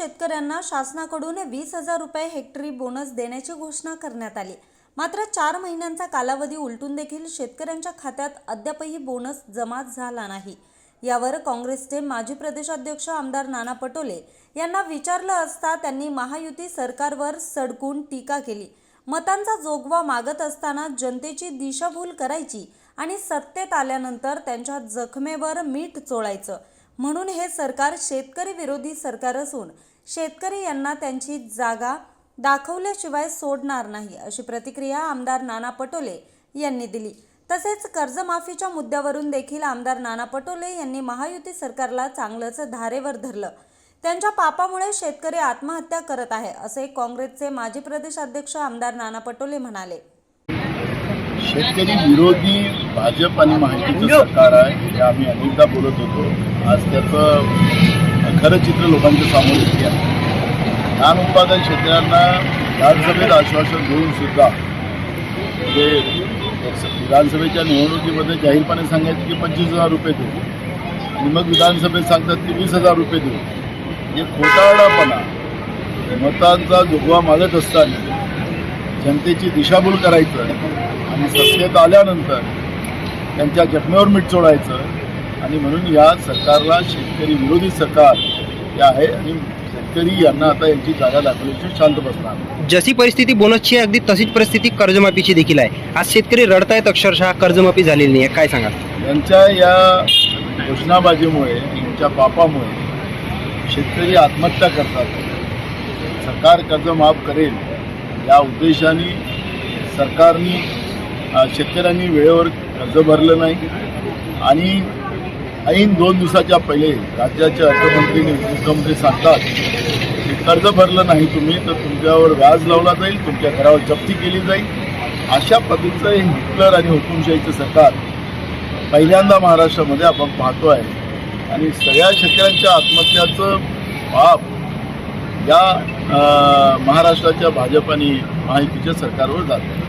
शेतकऱ्यांना शासनाकडून वीस हजार रुपये हेक्टरी बोनस देण्याची घोषणा करण्यात आली. मात्र चार महिन्यांचा कालावधी उलटून देखील शेतकऱ्यांच्या खात्यात अद्यापही बोनस जमा झाला नाही. यावर काँग्रेसचे माजी प्रदेशाध्यक्ष आमदार नाना पटोले यांना विचारलं असता त्यांनी महायुती सरकारवर सडकून टीका केली. मतांचा जोगवा मागत असताना जनतेची दिशाभूल करायची आणि सत्तेत आल्यानंतर त्यांच्या जखमेवर मीठ चोळायचं. म्हणून हे सरकार शेतकरी विरोधी सरकार असून शेतकरी यांना त्यांची जागा दाखवल्याशिवाय सोडणार नाही अशी प्रतिक्रिया आमदार नाना पटोले यांनी दिली. तसेच कर्जमाफीच्या मुद्द्यावरून देखील आमदार नाना पटोले यांनी महायुती सरकारला चांगलंच धारेवर धरलं. त्यांच्या पापामुळे शेतकरी आत्महत्या करत आहे असे काँग्रेसचे माजी प्रदेशाध्यक्ष आमदार नाना पटोले म्हणाले. शेतकरी विरोधी भाजप आणि माहितीचं सरकार आहे हे आम्ही अनेकदा बोलत होतो. आज त्याचं खरं चित्र लोकांच्या समोर येते. आहे धान उत्पादन शेतकऱ्यांना विधानसभेत आश्वासन देऊन सुद्धा म्हणजे विधानसभेच्या निवडणुकीमध्ये जाहीरपणे सांगायचं की पंचवीस हजार रुपये देऊ. आणि मग विधानसभेत सांगतात की वीस हजार रुपये देऊ. हे खोटावडापणा मतांचा जोगवा मागत असताना जनतेची दिशाभूल करायचं आणि सत्तेत आल्यानंतर त्यांच्या जखमेवर मीठ चोळायचं आणि म्हणून या सरकारला शेतकरी विरोधी सरकार हे आहे आणि शेतकरी यांना आता यांची जागा दाखवल्याची शांत बसणार. जशी परिस्थिती बोनसची आहे अगदी तशीच परिस्थिती कर्जमाफीची देखील आहे. आज शेतकरी रडतायत अक्षरशः कर्जमाफी झालेली नाही आहे. काय सांगा यांच्या या घोषणाबाजीमुळे यांच्या पापामुळे शेतकरी आत्महत्या करतात. सरकार कर्ज माफ करेल या उद्देशाने सरकारने शेतकऱ्यांनी वेळेवर कर्ज भरलं नाही. आणि ऐन दोन दिवसाच्या पहिले राज्याचे अर्थमंत्री आणि मुख्यमंत्री सांगतात की कर्ज भरलं नाही तुम्ही तर तुमच्यावर व्याज लावला जाईल तुमच्या घरावर जप्ती केली जाईल. अशा पद्धतीचं हे हिटलर आणि हुकुमशाहीचं सरकार पहिल्यांदा महाराष्ट्रामध्ये आपण पाहतो आहे. आणि सगळ्या शेतकऱ्यांच्या आत्महत्याचं पाप या महाराष्ट्राच्या भाजप आणि महायुतीच्या सरकारवर जातं.